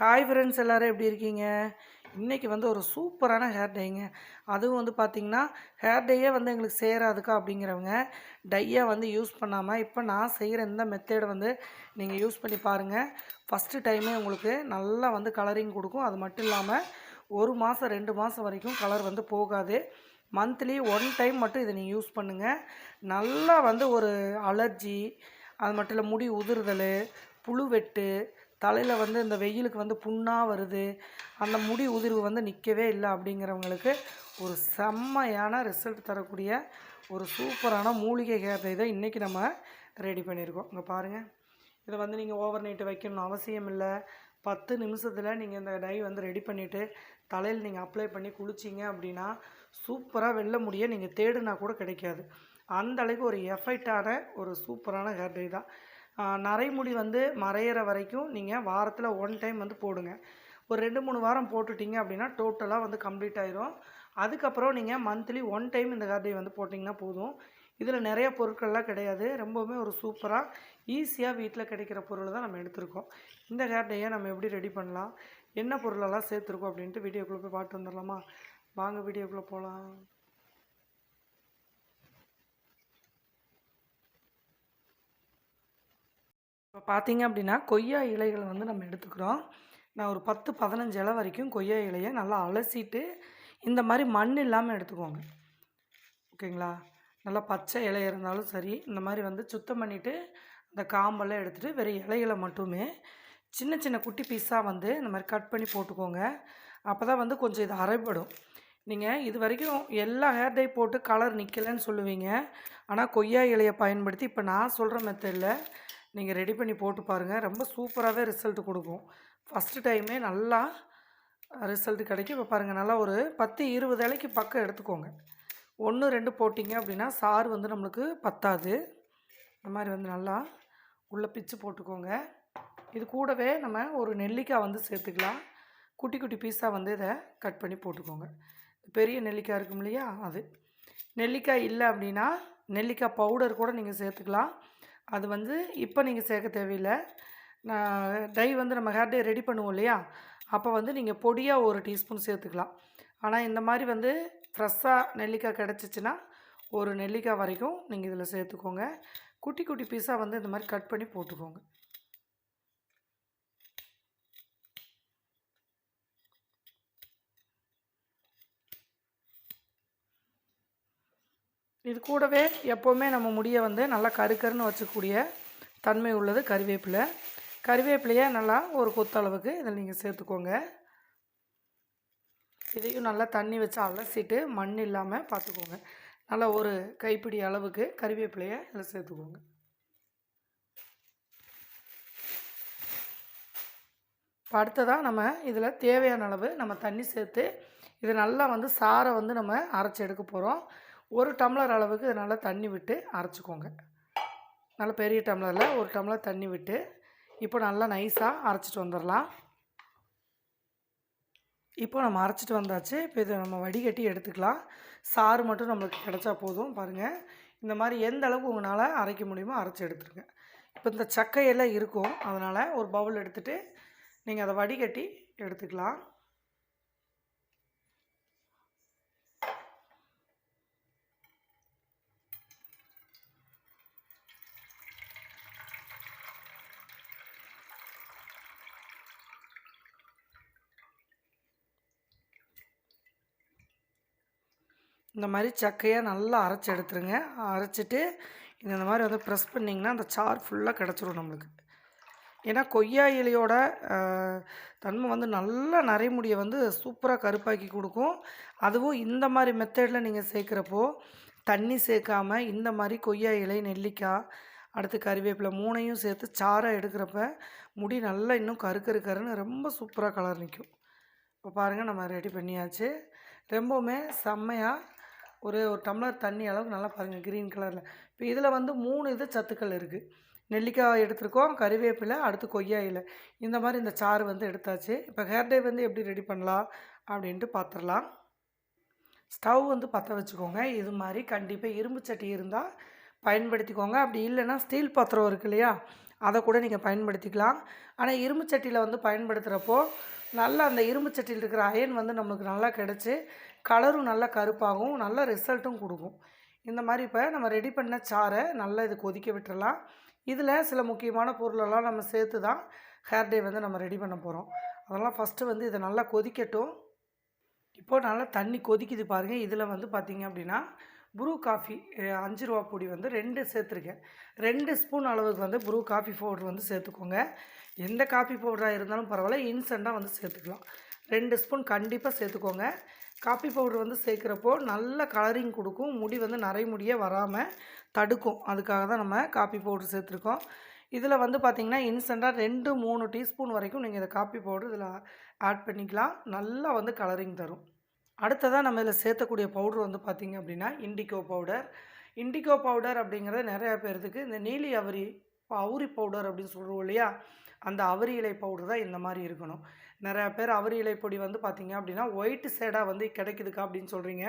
Hi friends எல்லோரும் எப்படி இருக்கீங்க? இன்றைக்கி வந்து ஒரு சூப்பரான ஹேர் டேங்க அதுவும் வந்து பார்த்திங்கன்னா ஹேர் டேயே வந்து எங்களுக்கு சேராதுக்கா அப்படிங்கிறவங்க டையை வந்து யூஸ் பண்ணாமல் இப்போ நான் செய்கிற இந்த மெத்தேடை வந்து நீங்கள் யூஸ் பண்ணி பாருங்கள் ஃபஸ்ட்டு டைமே உங்களுக்கு நல்லா வந்து கலரிங் கொடுக்கும். அது மட்டும் இல்லாமல் ஒரு மாதம் ரெண்டு மாதம் வரைக்கும் கலர் வந்து போகாது. மந்த்லி ஒன் டைம் மட்டும் இதை நீங்கள் யூஸ் பண்ணுங்கள் நல்லா வந்து ஒரு அலர்ஜி அது மட்டும் இல்லை முடி உதிர்தல் புழு வெட்டு தலையில் வந்து இந்த வெயிலுக்கு வந்து புண்ணாக வருது. அந்த முடி உதிர்வு வந்து நிற்கவே இல்லை அப்படிங்கிறவங்களுக்கு ஒரு செம்மையான ரிசல்ட் தரக்கூடிய ஒரு சூப்பரான மூலிகை ஹேர் டை தான் இன்றைக்கி நம்ம ரெடி பண்ணியிருக்கோம். இங்கே பாருங்கள் இதை வந்து நீங்கள் ஓவர் நைட்டு வைக்கணும்னு அவசியம் இல்லை. பத்து நிமிஷத்தில் நீங்கள் இந்த டை வந்து ரெடி பண்ணிவிட்டு தலையில் நீங்கள் அப்ளை பண்ணி குளிச்சிங்க அப்படின்னா சூப்பராக வெள்ள முடிய நீங்கள் தேடுனா கூட கிடைக்காது. அந்த அளவுக்கு ஒரு எஃபெக்டான ஒரு சூப்பரான ஹேர் டை தான் நரைமுடி வந்து மறையிற வரைக்கும் நீங்கள் வாரத்தில் ஒன் டைம் வந்து போடுங்க. ஒரு ரெண்டு மூணு வாரம் போட்டுட்டீங்க அப்படின்னா டோட்டலாக வந்து கம்ப்ளீட் ஆயிரும். அதுக்கப்புறம் நீங்கள் மந்த்லி ஒன் டைம் இந்த கார்டை வந்து போட்டிங்கன்னா போதும். இதில் நிறைய பொருட்கள்லாம் கிடையாது. ரொம்பவுமே ஒரு சூப்பராக ஈஸியாக வீட்டில் கிடைக்கிற பொருள் தான் நம்ம எடுத்திருக்கோம். இந்த ஹேர் நம்ம எப்படி ரெடி பண்ணலாம்? என்ன பொருளெல்லாம் சேர்த்துருக்கோம் அப்படின்ட்டு வீடியோக்குள்ளே போய் பார்த்து வந்துடலாமா? வாங்க வீடியோக்குள்ளே போகலாம் இப்போ பார்த்தீங்க அப்படின்னா கொய்யா இலைகளை வந்து நம்ம எடுத்துக்கிறோம். நான் ஒரு பத்து பதினஞ்சு இலை வரைக்கும் கொய்யா இலையை நல்லா அலசிட்டு இந்த மாதிரி மண் இல்லாமல் எடுத்துக்கோங்க. ஓகேங்களா? நல்லா பச்சை இலை இருந்தாலும் சரி இந்த மாதிரி வந்து சுத்தம் பண்ணிவிட்டு அந்த காம்பெல்லாம் எடுத்துகிட்டு வெறும் இலைகளை மட்டுமே சின்ன சின்ன குட்டி பீஸாக வந்து இந்த மாதிரி கட் பண்ணி போட்டுக்கோங்க. அப்போ தான் வந்து கொஞ்சம் இது அரைப்படும் நீங்கள் இது வரைக்கும் எல்லா ஹேர் டை போட்டு கலர் நிற்கலைன்னு சொல்லுவீங்க. ஆனால் கொய்யா இலையை பயன்படுத்தி இப்போ நான் சொல்கிற மெத்தடில் நீங்கள் ரெடி பண்ணி போட்டு பாருங்கள் ரொம்ப சூப்பராகவே ரிசல்ட் கொடுக்கும். ஃபஸ்ட்டு டைமே நல்லா ரிசல்ட் கிடைக்கும். இப்போ பாருங்கள் நல்லா ஒரு பத்து இருபது இலைக்கு பக்கம் எடுத்துக்கோங்க. ஒன்று ரெண்டு போட்டிங்க அப்படின்னா சாறு வந்து நம்மளுக்கு பத்தாது. இந்த மாதிரி வந்து நல்லா உள்ளே பிச்சு போட்டுக்கோங்க. இது கூடவே நம்ம ஒரு நெல்லிக்காய் வந்து சேர்த்துக்கலாம். குட்டி குட்டி பீஸாக வந்து இதை கட் பண்ணி போட்டுக்கோங்க. பெரிய நெல்லிக்காய் இருக்கும் இல்லையா? அது. நெல்லிக்காய் இல்லை அப்படின்னா நெல்லிக்காய் பவுடர் கூட நீங்கள் சேர்த்துக்கலாம். அது வந்து இப்போ நீங்கள் சேர்க்க தேவையில்லை. நான் டை வந்து நம்ம ஹேர் டை ரெடி பண்ணுவோம் இல்லையா? அப்போ வந்து நீங்கள் பொடியாக ஒரு டீஸ்பூன் சேர்த்துக்கலாம். ஆனால் இந்த மாதிரி வந்து ஃப்ரெஷ்ஷாக நெல்லிக்காய் கிடச்சிச்சின்னா ஒரு நெல்லிக்காய் வரைக்கும் நீங்கள் இதில் சேர்த்துக்கோங்க. குட்டி குட்டி பீஸாக வந்து இந்த மாதிரி கட் பண்ணி போட்டுக்கோங்க. இது கூடவே எப்போவுமே நம்ம முடியை வந்து நல்லா கருக்கருன்னு வச்சக்கூடிய தன்மை உள்ளது கறிவேப்பிலை கறிவேப்பிலையை நல்லா ஒரு கொத்தளவுக்கு இதில் நீங்கள் சேர்த்துக்கோங்க. இதையும் நல்லா தண்ணி வச்சு அலசிட்டு மண் இல்லாமல் பார்த்துக்கோங்க. நல்லா ஒரு கைப்பிடி அளவுக்கு கருவேப்பிலையை இதில் சேர்த்துக்கோங்க. இப்போ அடுத்ததாக நம்ம இதில் தேவையான அளவு நம்ம தண்ணி சேர்த்து இது நல்லா வந்து சாரை வந்து நம்ம அரைச்சி எடுக்க போகிறோம். ஒரு டம்ளர் அளவுக்கு நல்லா தண்ணி விட்டு அரைச்சிக்கோங்க. நல்ல பெரிய டம்ளரில் ஒரு டம்ளர் தண்ணி விட்டு இப்போ நல்லா நைஸாக அரைச்சிட்டு வந்துடலாம் இப்போ நம்ம அரைச்சிட்டு வந்தாச்சு. இப்போ இதை நம்ம வடிகட்டி எடுத்துக்கலாம். சாறு மட்டும் நம்மளுக்கு கிடச்சா போதும். பாருங்கள் இந்த மாதிரி எந்த அளவுக்கு உங்களால் அரைக்க முடியுமோ அரைச்சி எடுத்துருங்க. இப்போ இந்த சக்கையெல்லாம் இருக்கும். அதனால் ஒரு பவுல் எடுத்துகிட்டு நீங்கள் அதை வடிகட்டி எடுத்துக்கலாம். இந்த மாதிரி சக்கையாக நல்லா அரைச்சி எடுத்துருங்க. அரைச்சிட்டு இந்த மாதிரி வந்து ப்ரெஸ் பண்ணிங்கன்னா அந்த சார் ஃபுல்லாக கிடச்சிரும் நம்மளுக்கு. ஏன்னா கொய்யா இலையோட தன்மை வந்து நல்லா நரைமுடியை வந்து சூப்பராக கருப்பாக்கி கொடுக்கும். அதுவும் இந்த மாதிரி மெத்தடில் நீங்கள் சேர்க்குறப்போ தண்ணி சேர்க்காம இந்த மாதிரி கொய்யா இலை நெல்லிக்காய் அடுத்து கறிவேப்பிலை மூணையும் சேர்த்து சாராக எடுக்கிறப்ப முடி நல்லா இன்னும் கரு கருன்னு ரொம்ப சூப்பராக கலர் நிற்கும் இப்போ பாருங்கள் நம்ம ரெடி பண்ணியாச்சு. ரொம்பவுமே செம்மையாக ஒரு ஒரு டம்ளர் தண்ணி அளவுக்கு நல்லா பாருங்கள் க்ரீன் கலரில் இப்போ இதில் வந்து மூணு இது சத்துக்கள் இருக்குது நெல்லிக்காய் எடுத்துருக்கோம் கறிவேப்பிலை அடுத்து கொய்யா இலை. இந்த மாதிரி இந்த சாறு வந்து எடுத்தாச்சு. இப்போ ஹேர் டே வந்து எப்படி ரெடி பண்ணலாம் அப்படின்ட்டு பார்த்துடலாம் ஸ்டவ் வந்து பற்ற வச்சுக்கோங்க. இது மாதிரி கண்டிப்பாக இரும்பு சட்டி இருந்தால் பயன்படுத்திக்கோங்க. அப்படி இல்லைன்னா ஸ்டீல் பாத்திரம் இருக்கு இல்லையா? அதை கூட நீங்கள் பயன்படுத்திக்கலாம். ஆனால் இரும்பு சட்டியில் வந்து பயன்படுத்துகிறப்போ நல்லா அந்த இரும்பு சட்டியில் இருக்கிற அயன் வந்து நம்மளுக்கு நல்லா கிடச்சி கலரும் நல்லா கருப்பாகும் நல்ல ரிசல்ட்டும் கொடுக்கும். இந்த மாதிரி இப்போ நம்ம ரெடி பண்ண சாரை நல்லா இது கொதிக்க விட்டுறலாம். இதில் சில முக்கியமான பொருளெல்லாம் நம்ம சேர்த்து தான் ஹேர் டே வந்து நம்ம ரெடி பண்ண போகிறோம் அதெல்லாம் ஃபஸ்ட்டு வந்து இதை நல்லா கொதிக்கட்டும். இப்போது நல்லா தண்ணி கொதிக்குது பாருங்கள் இதில் வந்து பார்த்திங்க அப்படின்னா ப்ரூ காஃபி அஞ்சு ரூபா பொடி வந்து ரெண்டு சேர்த்துருக்கேன். ரெண்டு ஸ்பூன் அளவுக்கு வந்து ப்ரூ காஃபி பவுடர் வந்து சேர்த்துக்கோங்க. எந்த காஃபி பவுடராக இருந்தாலும் பரவாயில்ல இன்ஸ்டண்ட்டாக வந்து சேர்த்துக்கலாம். ரெண்டு ஸ்பூன் கண்டிப்பாக சேர்த்துக்கோங்க. காஃபி பவுடர் வந்து சேர்க்குறப்போ நல்ல கலரிங் கொடுக்கும். முடி வந்து நிறைய முடியே வராமல் தடுக்கும். அதுக்காக தான் நம்ம காஃபி பவுடர் சேர்த்துருக்கோம். இதில் வந்து பார்த்திங்கன்னா இன்ஸ்டண்ட்டாக ரெண்டு மூணு டீஸ்பூன் வரைக்கும் நீங்கள் இந்த காப்பி பவுடர் இதில் ஆட் பண்ணிக்கலாம். நல்லா வந்து கலரிங் தரும். அடுத்ததாக நம்ம இதில் சேர்த்தக்கூடிய பவுடர் வந்து பார்த்திங்க அப்படின்னா இண்டிகோ பவுடர். இண்டிகோ பவுடர் அப்படிங்கிறது நிறையா பேர்த்துக்கு இந்த நீலி அவரி அவுரி பவுடர் அப்படின்னு சொல்கிறோம் இல்லையா? அந்த அவரி இலை பவுடர் தான் இந்த மாதிரி இருக்கணும். நிறையா பேர் அவரி இலைப்பொடி பொடி வந்து பார்த்திங்க அப்படின்னா ஒயிட் சேடாக வந்து கிடைக்குதுக்கா அப்படின்னு சொல்கிறீங்க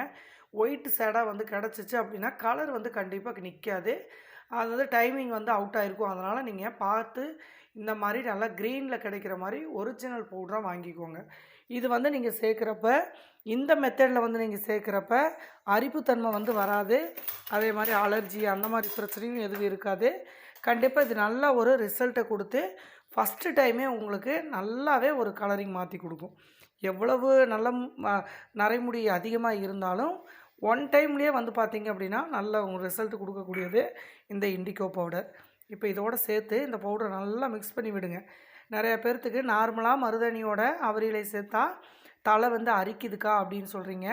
ஒயிட் சேடாக வந்து கிடச்சிச்சு அப்படின்னா கலர் வந்து கண்டிப்பாக நிற்காது அது வந்து டைமிங் வந்து அவுட் ஆகிருக்கும் அதனால் நீங்கள் பார்த்து இந்த மாதிரி நல்லா க்ரீனில் கிடைக்கிற மாதிரி ஒரிஜினல் பவுடராக வாங்கிக்கோங்க. இது வந்து நீங்கள் சேர்க்குறப்ப இந்த மெத்தடில் வந்து நீங்கள் சேர்க்குறப்ப அரிப்புத்தன்மை வந்து வராது. அதே மாதிரி அலர்ஜி அந்த மாதிரி பிரச்சனையும் எதுவும் இருக்காது. கண்டிப்பாக இது நல்ல ஒரு ரிசல்ட்டை கொடுத்து ஃபஸ்ட்டு டைமே உங்களுக்கு நல்லாவே ஒரு கலரிங் மாற்றி கொடுக்கும். எவ்வளவு நல்ல நரைமுடி அதிகமாக இருந்தாலும் ஒன் டைம்லேயே வந்து பார்த்தீங்க அப்படின்னா நல்ல உங்கள் ரிசல்ட் கொடுக்கக்கூடியது இந்த இண்டிகோ பவுடர் இப்போ இதோட சேர்த்து இந்த பவுடரை நல்லா மிக்ஸ் பண்ணி விடுங்க. நிறைய பேர்த்துக்கு நார்மலாக மருதாணியோட அவரிலை சேர்த்தா தலை வந்து அரிக்குதுக்கா அப்படின்னு சொல்கிறீங்க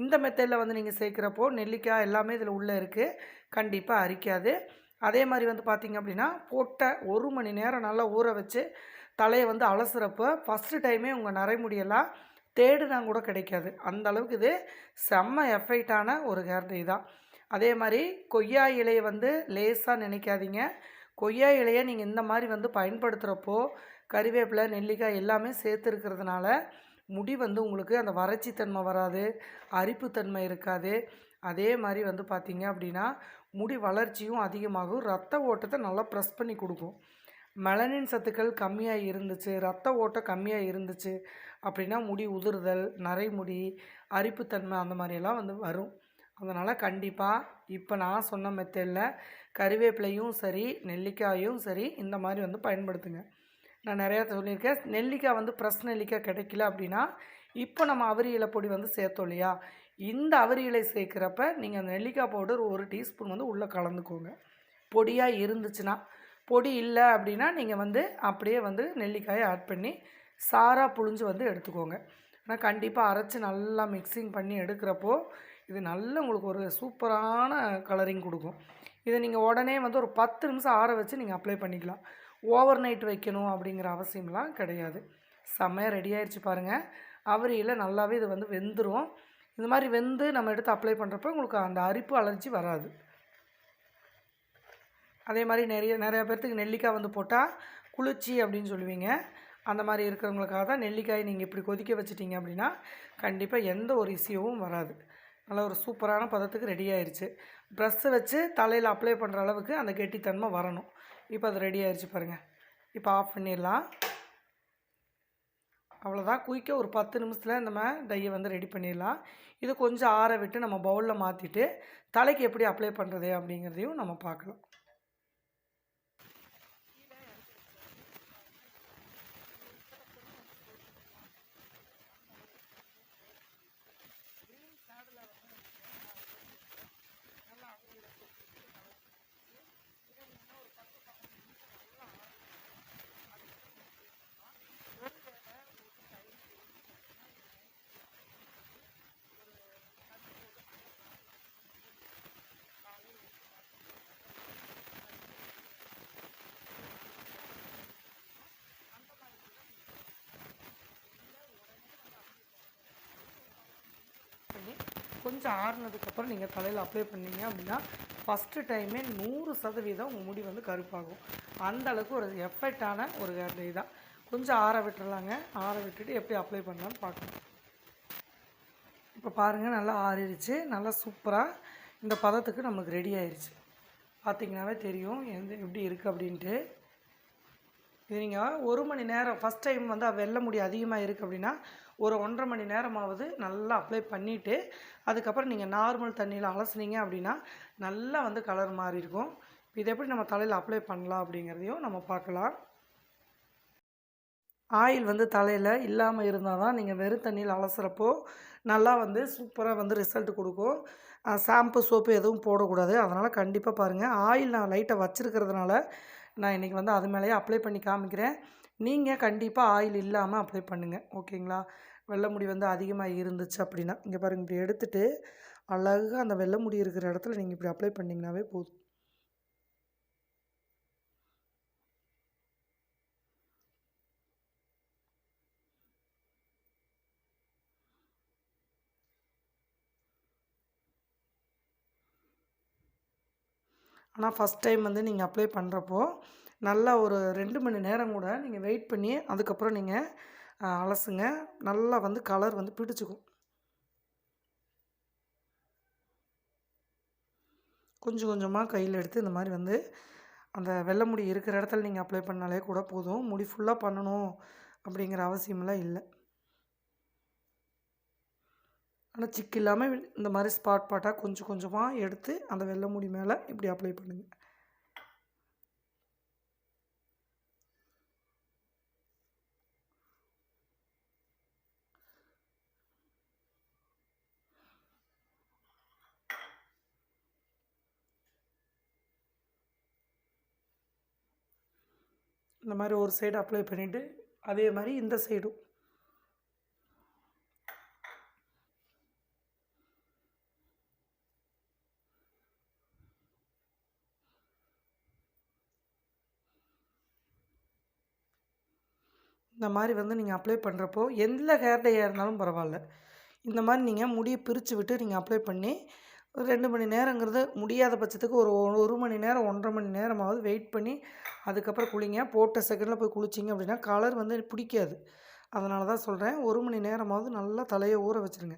இந்த மெத்தடில் வந்து நீங்கள் சேர்க்குறப்போ நெல்லிக்காய் எல்லாமே இதில் உள்ளே இருக்குது கண்டிப்பாக அரிக்காது. அதே மாதிரி வந்து பார்த்திங்க அப்படின்னா போட்ட ஒரு மணி நேரம் நல்லா ஊற வச்சு தலையை வந்து அலசுறப்போ ஃபஸ்ட்டு டைமே உங்கள் நரைமுடியெல்லாம் தேடுனா கூட கிடைக்காது. அந்த அளவுக்கு இது செம்ம எஃபெக்டான ஒரு ஹேர் டை தான். அதே மாதிரி கொய்யா இலையை வந்து லேசாக நினைக்காதீங்க. கொய்யா இலையை நீங்கள் இந்த மாதிரி வந்து பயன்படுத்துகிறப்போ கறிவேப்பிலை நெல்லிக்காய் எல்லாமே சேர்த்துருக்கிறதுனால முடி வந்து உங்களுக்கு அந்த வறட்சித்தன்மை வராது அரிப்புத்தன்மை இருக்காது. அதே மாதிரி வந்து பார்த்திங்க அப்படின்னா முடி வளர்ச்சியும் அதிகமாகும். ரத்த ஓட்டத்தை நல்லா ப்ரெஸ் பண்ணி கொடுக்கும். மெலனின் சத்துக்கள் கம்மியாக இருந்துச்சு. ரத்த ஓட்டம் கம்மியாக இருந்துச்சு அப்படின்னா முடி உதிர்தல் நரைமுடி அரிப்புத்தன்மை அந்த மாதிரியெல்லாம் வந்து வரும். அதனால் கண்டிப்பாக இப்போ நான் சொன்ன மெத்தடில் கறிவேப்பிலையும் சரி நெல்லிக்காயும் சரி இந்த மாதிரி வந்து பயன்படுத்துங்க. நான் நிறையா சொல்லியிருக்கேன். நெல்லிக்காய் வந்து ப்ரெஸ் நெல்லிக்காய் கிடைக்கல அப்படின்னா இப்போ நம்ம அவரி இலை பொடி வந்து சேர்த்தோம் இல்லையா? இந்த அவரி இலை சேர்க்குறப்ப நீங்கள் அந்த நெல்லிக்காய் பவுடர் ஒரு டீஸ்பூன் வந்து உள்ளே கலந்துக்கோங்க. பொடியாக இருந்துச்சுன்னா பொடி இல்லை அப்படின்னா நீங்கள் வந்து அப்படியே வந்து நெல்லிக்காயை ஆட் பண்ணி சாராக புழிஞ்சு வந்து எடுத்துக்கோங்க. ஆனால் கண்டிப்பாக அரைச்சி நல்லா மிக்சிங் பண்ணி எடுக்கிறப்போ இது நல்ல உங்களுக்கு ஒரு சூப்பரான கலரிங் கொடுக்கும். இதை நீங்கள் உடனே வந்து ஒரு பத்து நிமிஷம் ஆற வச்சு நீங்கள் அப்ளை பண்ணிக்கலாம். ஓவர் நைட் வைக்கணும் அப்படிங்கிற அவசியம்லாம் கிடையாது. செம்மையாக ரெடி ஆயிடுச்சு பாருங்கள் அவரியில் நல்லாவே இது வந்து வெந்துடும் இந்த மாதிரி வெந்து நம்ம எடுத்து அப்ளை பண்ணுறப்போ உங்களுக்கு அந்த அரிப்பு அலர்ஜி வராது. அதே மாதிரி நிறைய நிறையா பேர்த்துக்கு நெல்லிக்காய் வந்து போட்டால் குளிர்ச்சி அப்படின்னு சொல்லுவீங்க. அந்த மாதிரி இருக்கிறவங்களுக்காக தான் நெல்லிக்காய் நீங்கள் இப்படி கொதிக்க வச்சிட்டிங்க அப்படின்னா கண்டிப்பாக எந்த ஒரு இஷ்யூவும் வராது. நல்ல ஒரு சூப்பரான பதத்துக்கு ரெடி ஆயிடுச்சு ப்ரெஸ்ஸை வச்சு தலையில் அப்ளை பண்ணுற அளவுக்கு அந்த கெட்டித்தன்மை வரணும். இப்போ அது ரெடி ஆயிடுச்சு பாருங்கள் இப்போ ஆஃப் பண்ணிடலாம். அவ்வளோதான் குயிக்க ஒரு பத்து நிமிஷத்தில் நம்ம டையை வந்து ரெடி பண்ணிடலாம். இது கொஞ்சம் ஆற விட்டு நம்ம பவுலில் மாற்றிட்டு தலைக்கு எப்படி அப்ளை பண்ணுறது அப்படிங்கிறதையும் நம்ம பார்க்கலாம் பண்ணி கொஞ்சம் ஆறுனதுக்கப்புறம் நீங்கள் தலையில் அப்ளை பண்ணீங்க அப்படின்னா ஃபஸ்ட்டு டைமே நூறு சதவீதம் உங்கள் முடி வந்து கருப்பாகும். அந்த அளவுக்கு ஒரு எஃபெக்டான ஒரு ஹேர் டை தான். கொஞ்சம் ஆற விட்டுறலாங்க. ஆற விட்டுட்டு எப்படி அப்ளை பண்ணலாம்னு பார்க்கணும் இப்போ பாருங்கள் நல்லா ஆறிடுச்சு. நல்லா சூப்பராக இந்த பதத்துக்கு நமக்கு ரெடி ஆயிடுச்சு பார்த்திங்கனாவே தெரியும் எந்த எப்படி இருக்குது அப்படின்ட்டு. இது நீங்கள் ஒரு மணி நேரம் ஃபஸ்ட் டைம் வந்து வெள்ளை முடி அதிகமாக இருக்குது அப்படின்னா ஒரு ஒன்றரை மணி நேரமாவது நல்லா அப்ளை பண்ணிவிட்டு அதுக்கப்புறம் நீங்கள் நார்மல் தண்ணியில் அலசுனீங்க அப்படின்னா நல்லா வந்து கலர் மாறி இருக்கும். இது எப்படி நம்ம தலையில் அப்ளை பண்ணலாம் அப்படிங்கிறதையும் நம்ம பார்க்கலாம். ஆயில் வந்து தலையில் இல்லாமல் இருந்தால் தான் நீங்கள் வெறும் தண்ணியில் அலசுகிறப்போ நல்லா வந்து சூப்பராக வந்து ரிசல்ட் கொடுக்கும். ஷாம்பு சோப்பு எதுவும் போடக்கூடாது. அதனால் கண்டிப்பாக பாருங்கள் ஆயில் நான் லைட்டை வச்சுருக்கிறதுனால நான் இன்றைக்கி வந்து அது மேலேயே அப்ளை பண்ணி காமிக்கிறேன். நீங்கள் கண்டிப்பாக ஆயில் இல்லாமல் அப்ளை பண்ணுங்கள் ஓகேங்களா? வெள்ளை முடி வந்து அதிகமாக இருந்துச்சு அப்படின்னா இங்கே பாருங்கள் இப்படி எடுத்துகிட்டு அழகாக அந்த வெள்ளை முடி இருக்கிற இடத்துல நீங்கள் இப்படி அப்ளை பண்ணிங்கனாவே போதும். ஆனால் ஃபஸ்ட் டைம் வந்து நீங்கள் அப்ளை பண்ணுறப்போ நல்லா ஒரு ரெண்டு மணி நேரம் கூட நீங்கள் வெயிட் பண்ணி அதுக்கப்புறம் நீங்கள் அலசுங்க. நல்லா வந்து கலர் வந்து பிடிச்சிக்கும். கொஞ்சம் கொஞ்சமாக கையில் எடுத்து இந்த மாதிரி வந்து அந்த வெள்ளை முடி இருக்கிற இடத்துல நீங்கள் அப்ளை பண்ணாலே கூட போதும். முடி ஃபுல்லாக பண்ணணும் அப்படிங்கிற அவசியமெல்லாம் இல்லை. ஆனால் சிக்கு இல்லாமல் இந்த மாதிரி ஸ்பாட் பாட்டாக கொஞ்சம் கொஞ்சமாக எடுத்து அந்த வெள்ளை முடி மேலே இப்படி அப்ளை பண்ணுங்கள் இந்த மாதிரி ஒரு சைடு அப்ளை பண்ணிவிட்டு அதே மாதிரி இந்த சைடும் இந்த மாதிரி வந்து நீங்கள் அப்ளை பண்ணுறப்போ எந்த ஹேர் டையாக இருந்தாலும் பரவாயில்ல. இந்த மாதிரி நீங்கள் முடியை பிரித்து விட்டு நீங்கள் அப்ளை பண்ணி ஒரு ரெண்டு மணி நேரங்கிறது முடியாத பட்சத்துக்கு ஒரு ஒரு மணி நேரம் ஒன்றரை மணி நேரமாவது வெயிட் பண்ணி அதுக்கப்புறம் குளிங்க. போட்ட செகண்டில் போய் குளிச்சிங்க அப்படின்னா கலர் வந்து பிடிக்காது. அதனால தான் சொல்கிறேன் ஒரு மணி நேரமாவது நல்லா தலையை ஊற வச்சுருங்க.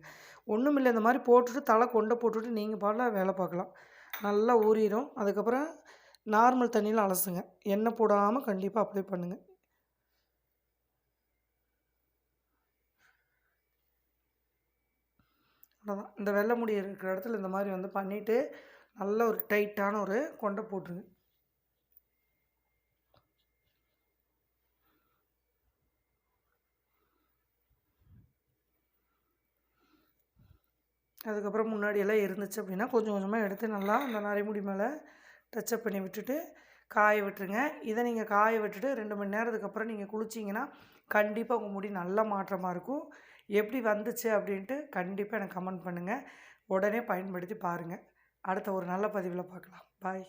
ஒன்றும் இல்லை இந்த மாதிரி போட்டுட்டு தலை கொண்டை போட்டுட்டு நீங்கள் பாடல வேலை பார்க்கலாம். நல்லா ஊறிடும் அதுக்கப்புறம் நார்மல் தண்ணியில் அலசுங்க. எண்ணெய் போடாமல் கண்டிப்பாக அப்ளை பண்ணுங்கள் அவ்வளோதான் இந்த வெள்ளை முடி இருக்கிற இடத்துல இந்த மாதிரி வந்து பண்ணிவிட்டு நல்ல ஒரு டைட்டான ஒரு கொண்டை போட்டுருங்க. அதுக்கப்புறம் முன்னாடியெல்லாம் இருந்துச்சு அப்படின்னா கொஞ்சம் கொஞ்சமாக எடுத்து நல்லா அந்த நரைமுடி மேலே டச்சப் பண்ணி விட்டுட்டு காய விட்டுருங்க. இதை நீங்கள் காய விட்டுட்டு ரெண்டு மணி நேரத்துக்கு அப்புறம் நீங்கள் குளிச்சிங்கன்னா கண்டிப்பாக உங்கள் முடி நல்ல மாற்றமாக இருக்கும். எப்படி வந்துச்சு அப்படின்ட்டு கண்டிப்பாக எனக்கு கமெண்ட் பண்ணுங்கள் உடனே பயன்படுத்தி பாருங்கள் அடுத்த ஒரு நல்ல பதிவில் பார்க்கலாம் பாய்